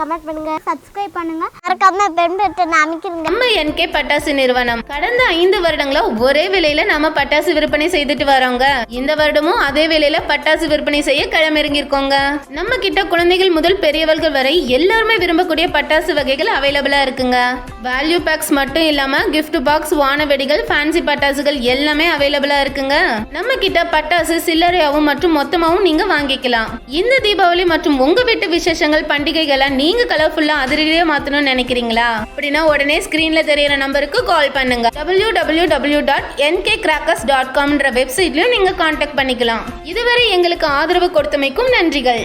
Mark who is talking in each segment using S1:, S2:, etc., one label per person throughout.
S1: Comment பண்ணுங்க subscribe பண்ணுங்க. மறக்காம பெண் பட்டன் அமைக்கிறீங்க
S2: நம்ம என்கே பட்டாசு நிறுவனம். கடந்த ஐந்து வருடங்களா ஒரே விலையில நம்ம பட்டாசு விற்பனை செய்துட்டு வரோங்க. இந்த வருடமும் அதே விலையில பட்டாசு விற்பனை செய்ய களமிறங்கிருக்கோங்க நம்ம கிட்ட குழந்தைகள் முதல் பெரியவர்கள் வரை எல்லாருமே விரும்பக்கூடிய பட்டாசு வகைகள் அவைலபிளா இருக்குங்க. வேல்யூ பேக்ஸ் மட்டும் இல்லாம கிஃப்ட் பாக்ஸ் வான வெடிகள் ஃபேன்சி பட்டாசுகள் எல்லாமே அவைலபிளா இருக்குங்க. நம்ம கிட்ட பட்டாசு சில்லறையாவும் மற்றும் மொத்தமாவும் நீங்க வாங்கிக்கலாம். இந்த தீபாவளி மற்றும் உங்க வீட்டு விசேஷங்கள் பண்டிகைகளை நீங்க கலர்ஃபுல்லா அதிரடியே மாத்தணும்னு நினைக்கிறீங்களா? அப்படின்னா உடனே ஸ்கிரீன்ல தெரியற நம்பருக்கு கால் பண்ணுங்க. W W W dot NK crackers dot காம்ன்ற வெப்சைட்லயும் நீங்க காண்டாக்ட் பண்ணிக்கலாம். இதுவரை எங்களுக்கு ஆதரவு கொடுத்தமைக்கும் நன்றிகள்.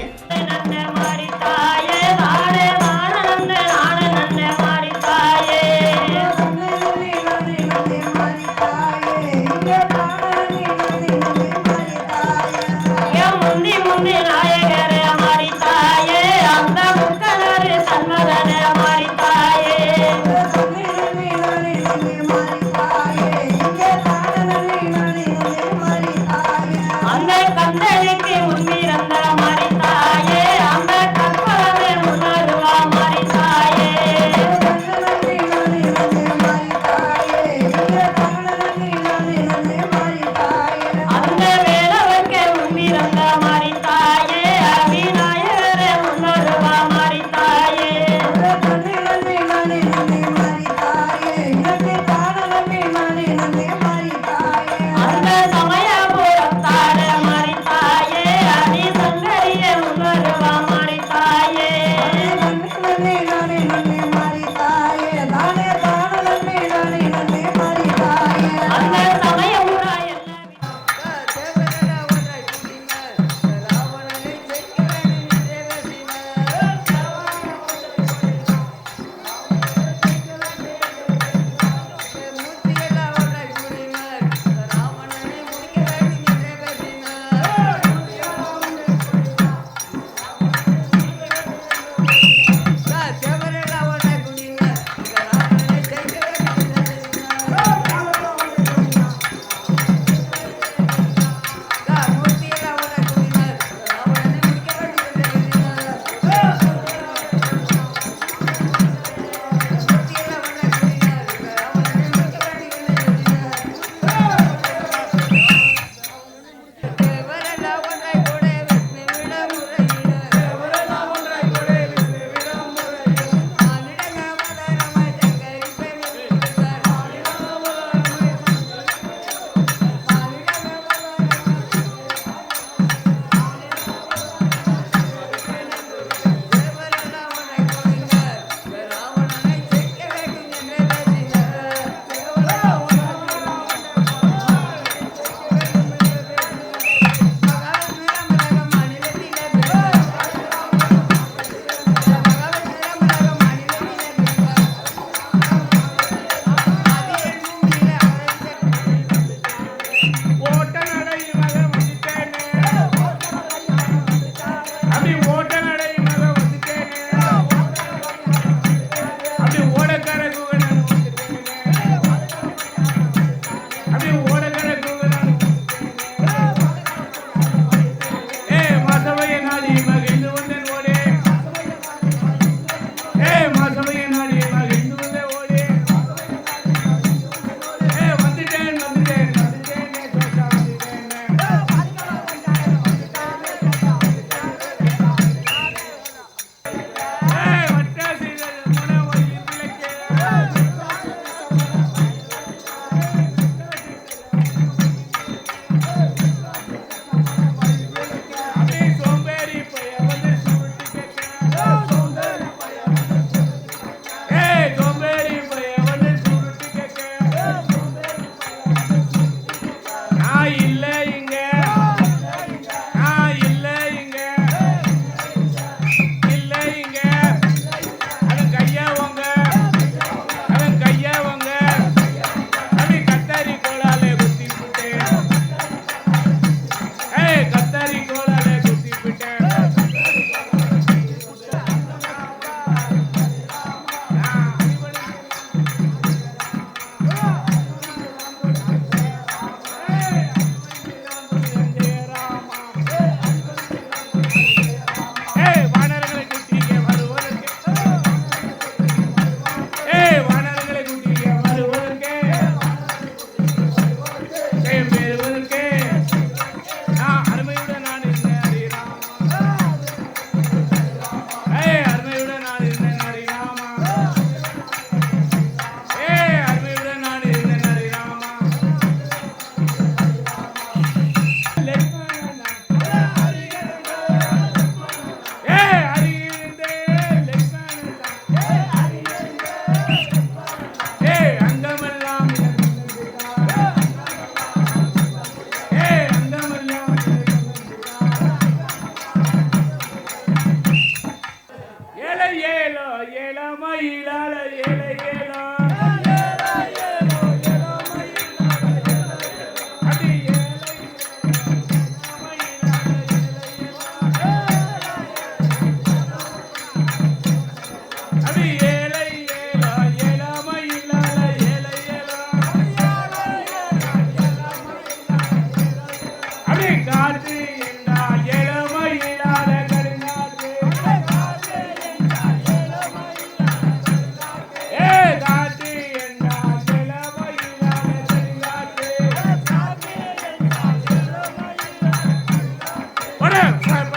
S3: Come on.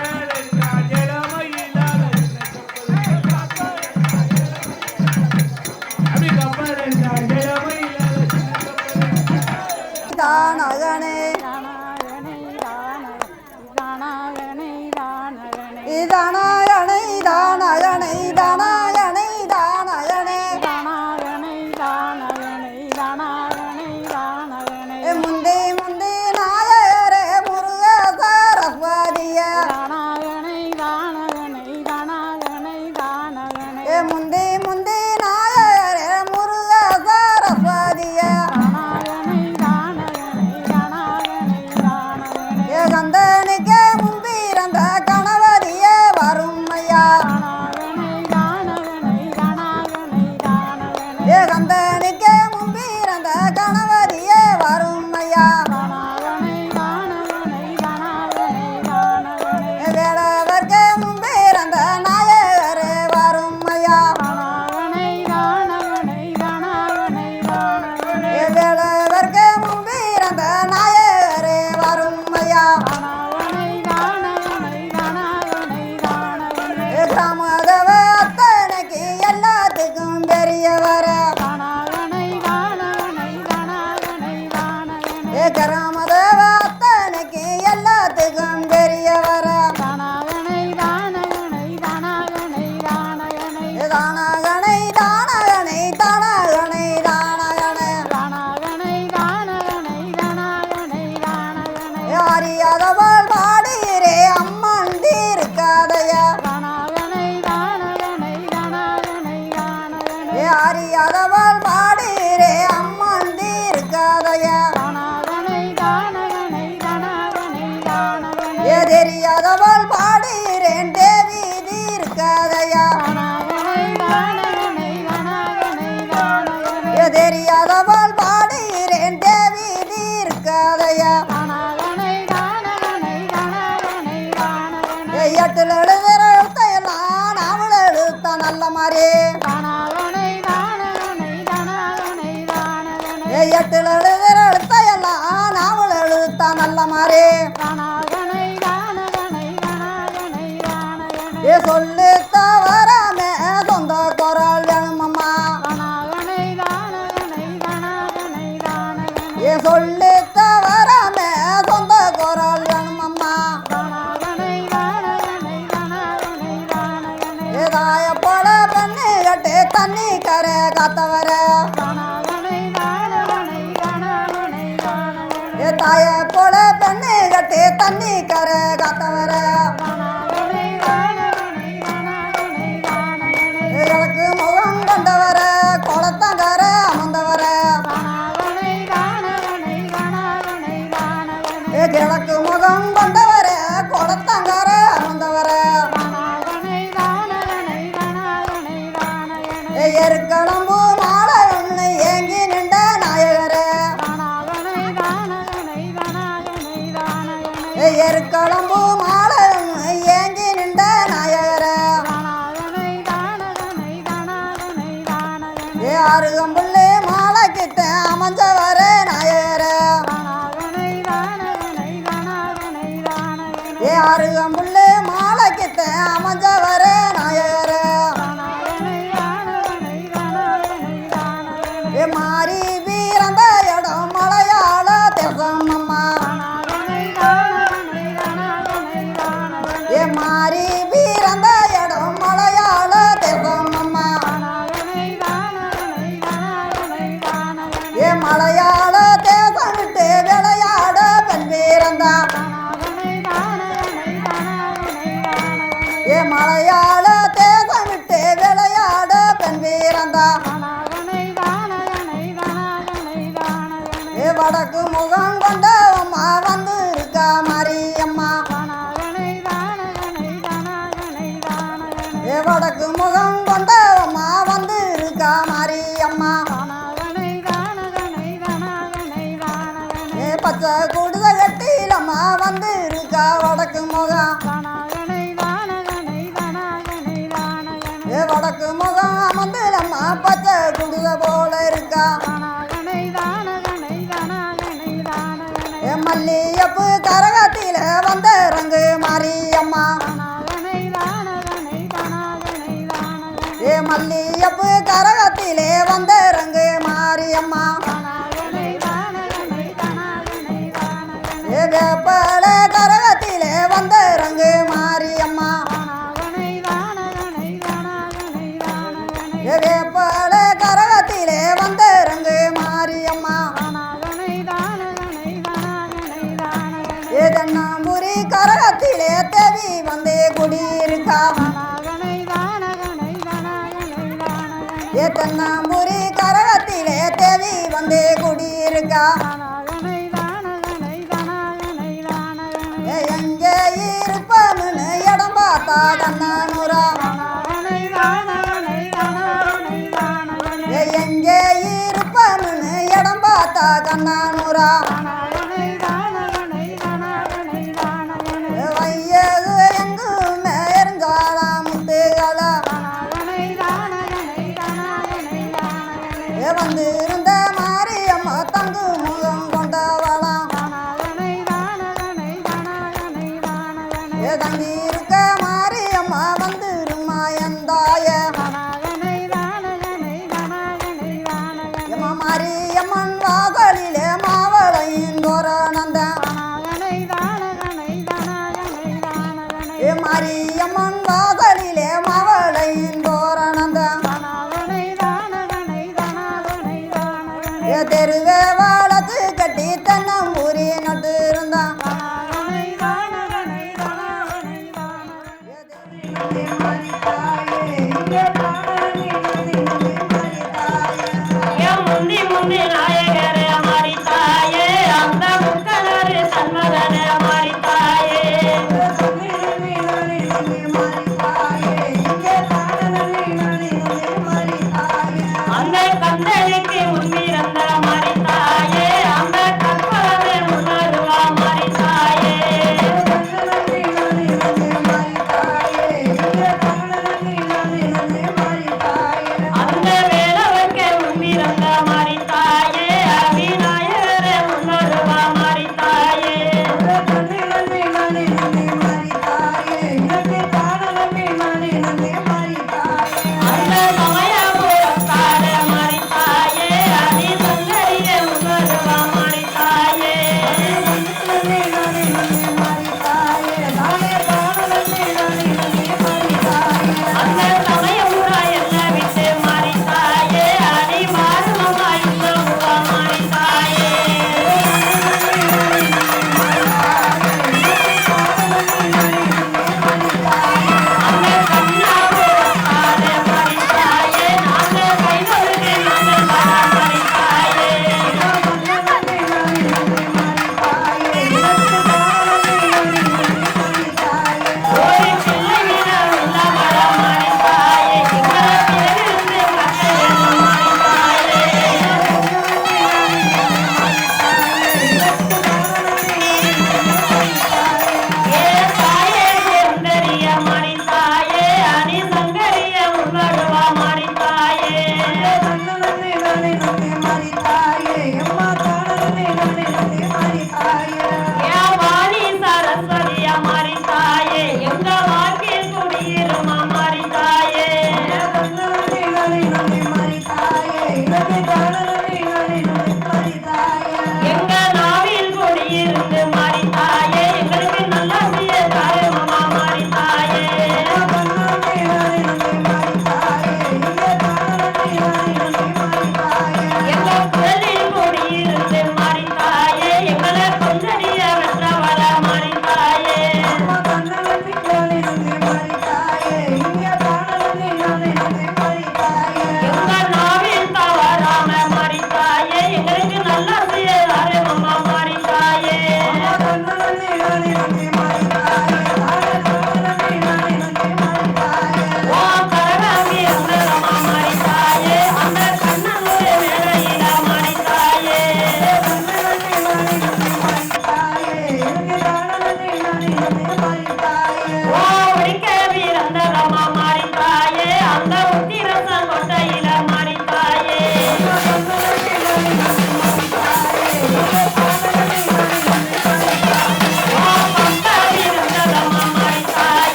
S3: gum. மாறி ஏ
S4: எட்டு amiga, ஆறு அம்புள்ளே மாலை கித்த அமைஞ்சவரே ஏ எங்கே இருப்பமுன்னு இடம் பார்த்தா கண்ணானுரா.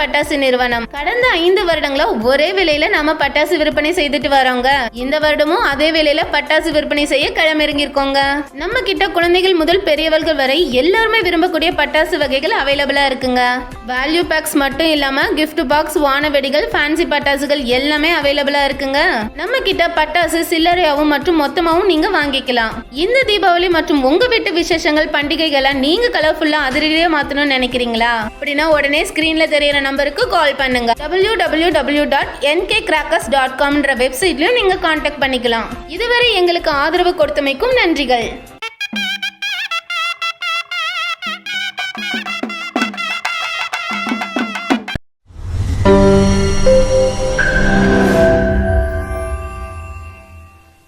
S2: பட்டாசு நிறுவனம். கடந்த ஐந்து வருடங்களா ஒரே விலையில நாம பட்டாசு விற்பனை செய்துட்டு வரோங்க. இந்த வருடமும் அதே விலையில பட்டாசு விற்பனை செய்ய களமிறங்கியிருக்கோங்க. நம்ம கிட்ட குழந்தைகள் முதல் பெரியவர்கள் வரை எல்லாருமே விரும்பக்கூடிய பட்டாசு வகைகள் அவைலபிளா இருக்குங்க. வேல்யூ பேக்ஸ் மட்டும் இல்லாம கிஃப்ட் பாக்ஸ் வானவெடிகள் ஃபேன்சி பட்டாசுகள் எல்லாமே அவைலபிளா இருக்குங்க. நம்ம கிட்ட பட்டாசு சில்லறையாவும் மற்றும் மொத்தமாவும் நீங்க வாங்கிக்கலாம். இந்த தீபாவளி மற்றும் உங்க வீட்டு விசேஷங்கள் பண்டிகைகளை நீங்க கலர்ஃபுல்லா அதிரடியா மாத்தணும்னு நினைக்கிறீங்களா? அப்படின்னா உடனே ஸ்கிரீன்ல தெரியற நம்பருக்கு கால் பண்ணுங்க. W W W dot NK crackers dot காம்ன்ற வெப்சைட்லயும் நீங்க காண்டாக்ட் பண்ணிக்கலாம். இதுவரை எங்களுக்கு ஆதரவு கொடுத்தமைக்கும் நன்றிகள்.